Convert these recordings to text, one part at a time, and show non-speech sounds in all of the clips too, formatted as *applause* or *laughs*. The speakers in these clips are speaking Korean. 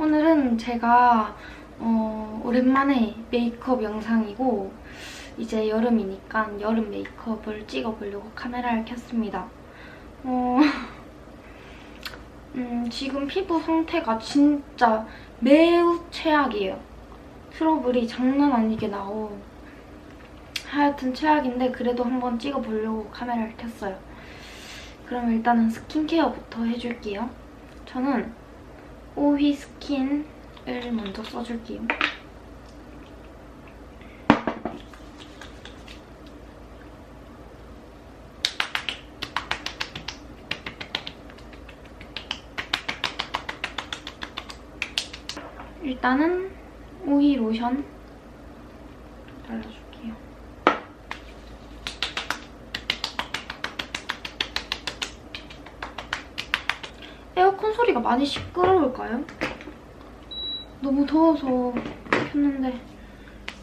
오늘은 제가 어, 오랜만에 메이크업 영상이고 이제 여름이니까 여름 메이크업을 찍어보려고 카메라를 켰습니다. 어, *laughs* 음, 지금 피부 상태가 진짜 매우 최악이에요. 트러블이 장난 아니게 나오. 하여튼 최악인데 그래도 한번 찍어보려고 카메라를 켰어요. 그럼 일단은 스킨케어부터 해줄게요. 저는 오휘 스킨을 먼저 써줄게요. 일단은 오휘 로션 발라줄 소리가 많이 시끄러울까요? 너무 더워서 켰는데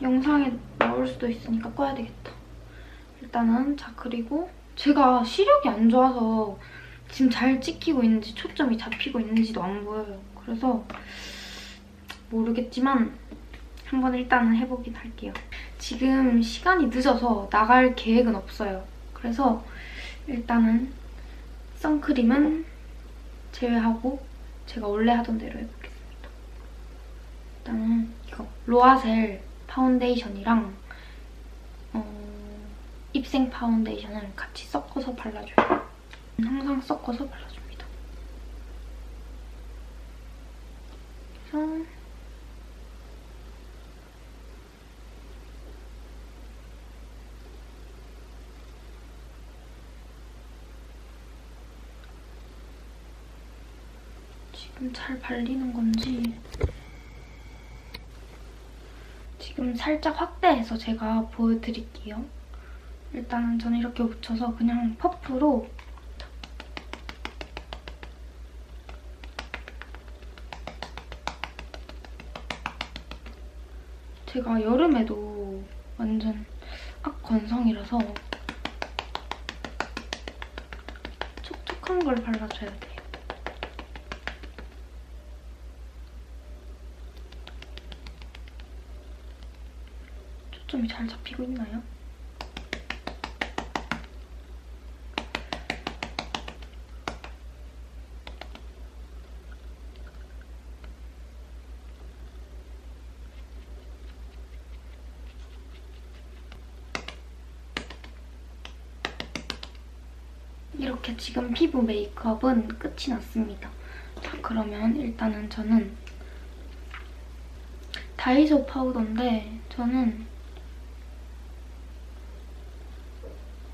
영상에 나올 수도 있으니까 꺼야 되겠다. 일단은 자 그리고 제가 시력이 안 좋아서 지금 잘 찍히고 있는지 초점이 잡히고 있는지도 안 보여요. 그래서 모르겠지만 한번 일단은 해보긴 할게요. 지금 시간이 늦어서 나갈 계획은 없어요. 그래서 일단은 선크림은 제외하고 제가 원래 하던 대로 해보겠습니다. 일단은 이거 로아셀 파운데이션이랑 어, 입생 파운데이션을 같이 섞어서 발라줘요. 항상 섞어서 발라줍니다. 그래서 지금 잘 발리는 건지 지금 살짝 확대해서 제가 보여드릴게요. 일단은 저는 이렇게 묻혀서 그냥 퍼프로 제가 여름에도 완전 악건성이라서 촉촉한 걸 발라줘야 돼요. 초점이 잘 잡히고 있나요? 이렇게 지금 피부 메이크업은 끝이 났습니다. 자, 그러면 일단은 저는 다이소 파우더인데 저는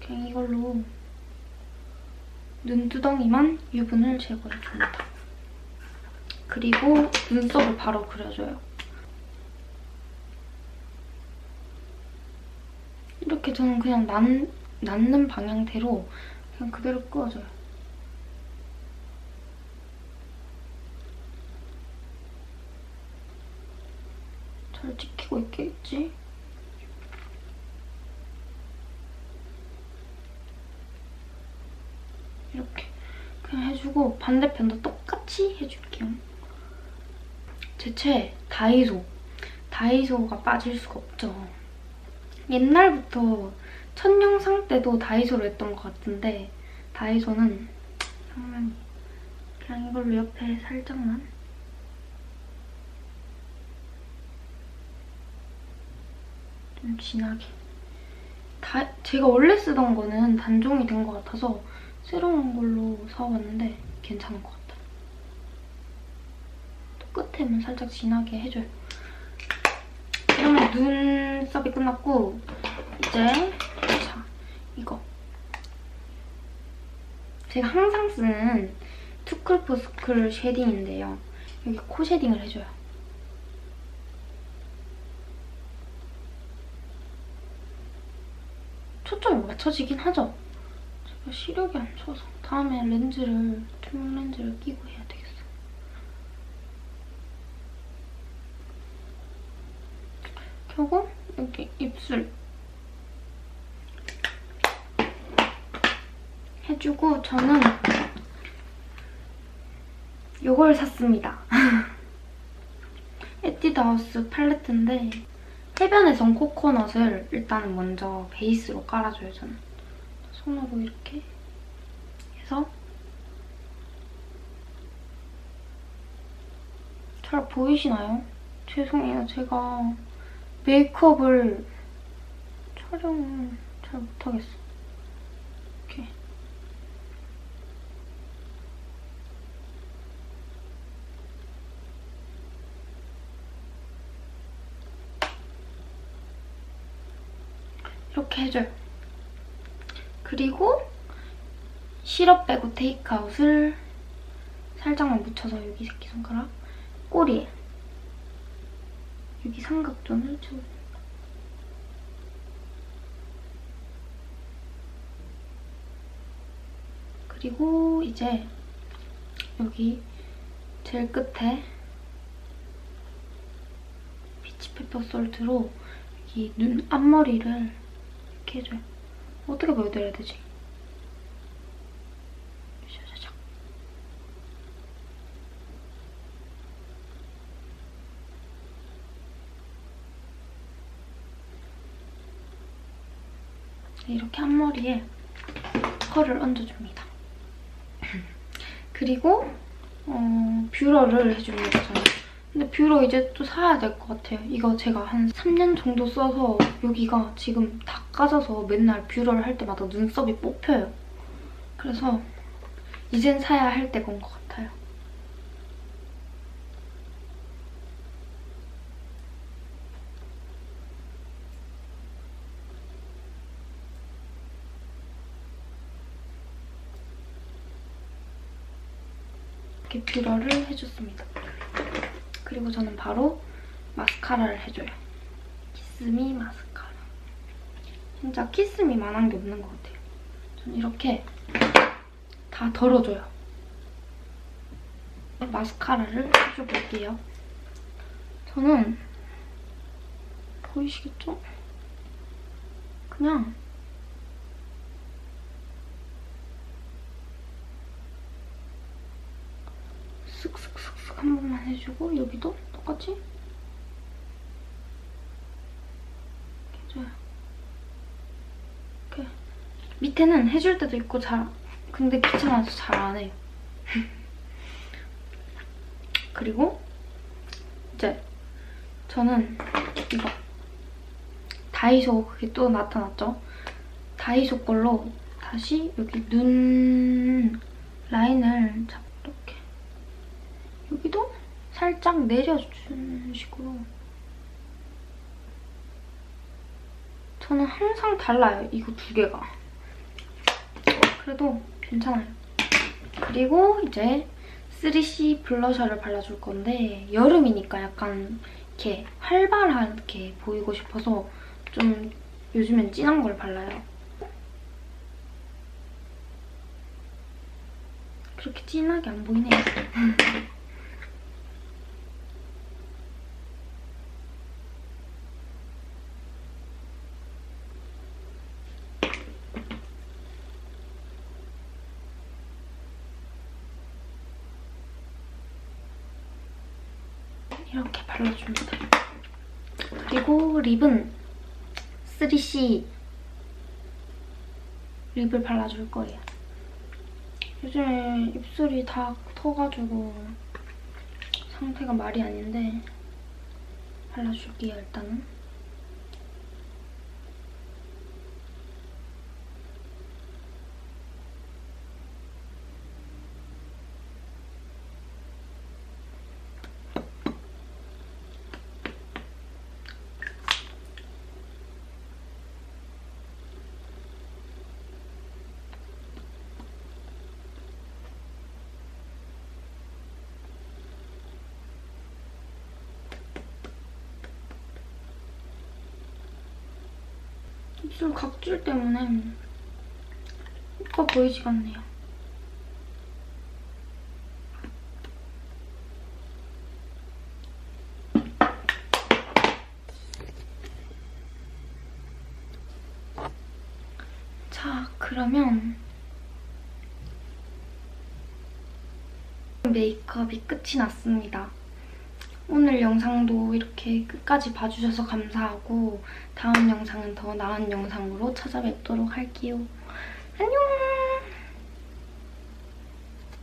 그냥 이걸로 눈두덩이만 유분을 제거해줍니다. 그리고 눈썹을 바로 그려줘요. 이렇게 저는 그냥 난, 낳는 방향대로 그냥 그대로 끄어줘요. 잘 찍히고 있겠지? 이렇게 그냥 해주고 반대편도 똑같이 해줄게요. 제 최애 다이소. 다이소가 빠질 수가 없죠. 옛날부터 첫 영상 때도 다이소로 했던 것 같은데 다이소는 상당히 그냥 이걸로 옆에 살짝만 좀 진하게 다, 제가 원래 쓰던 거는 단종이 된 것 같아서 새로운 걸로 사왔는데 괜찮은 것 같아요. 또 끝에만 살짝 진하게 해줘요. 이러면 눈썹이 끝났고 이제 자 이거 제가 항상 쓰는 투쿨포스쿨 쉐딩인데요. 여기 코 쉐딩을 해줘요. 초점이 맞춰지긴 하죠? 시력이 안 좋아서 다음에 렌즈를, 투명 렌즈를 끼고 해야 되겠어. 켜고 여기 입술 해주고 저는 이걸 샀습니다. *laughs* 에뛰드하우스 팔레트인데 해변에선 코코넛을 일단은 먼저 베이스로 깔아줘요, 저는. 손으로 이렇게 해서 잘 보이시나요? 죄송해요, 제가 메이크업을 촬영을 잘 못하겠어. 이렇게. 이렇게 해줘요. 그리고 시럽 빼고 테이크아웃을 살짝만 묻혀서 여기 새끼손가락 꼬리에 여기 삼각존을 좀 그리고 이제 여기 제일 끝에 피치페퍼 솔트로 여기 눈 앞머리를 이렇게 해줘요. 어떻게 보여드려야 되지? 이렇게 앞머리에 컬을 얹어줍니다. *clears throat* 그리고 어, 뷰러를 해줍니다, 저는. 근데 뷰러 이제 또 사야 될 것 같아요. 이거 제가 한 3년 정도 써서 여기가 지금 다 까져서 맨날 뷰러를 할 때마다 눈썹이 뽑혀요. 그래서 이젠 사야 할 때가 온 것 같아요. 이렇게 뷰러를 해줬습니다. 그리고 저는 바로 마스카라를 해줘요. 키스미 마스카라. 진짜 키스미만한 게 없는 것 같아요. 저는 이렇게 다 덜어줘요. 마스카라를 해줘볼게요. 저는 보이시겠죠? 그냥 쓱쓱쓱쓱 한 번만 해주고 여기도 똑같이? 이렇게 밑에는 해줄 때도 있고 잘 근데 귀찮아서 잘 안 해요. *laughs* 그리고 이제 저는 이거. 다이소 그게 또 나타났죠? 다이소 걸로 다시 여기 눈 라인을 잡 이렇게 살짝 식으로 저는 항상 달라요, 이거 두 개가. 그래도 괜찮아요. 그리고 이제 3C 블러셔를 발라줄 건데 여름이니까 약간 이렇게 활발하게 보이고 싶어서 좀 요즘엔 진한 걸 발라요. 그렇게 진하게 안 보이네요. *laughs* 이렇게 발라줍니다. 그리고 립은 3C 립을 발라줄 거예요. 요즘에 입술이 다 터가지고 상태가 말이 아닌데 발라줄게요, 일단은. 입술 각질 때문에 효과 보이지가 않네요. 자, 그러면 메이크업이 끝이 났습니다. 오늘 영상도 이렇게 끝까지 봐주셔서 감사하고 다음 영상은 더 나은 영상으로 찾아뵙도록 할게요. 안녕!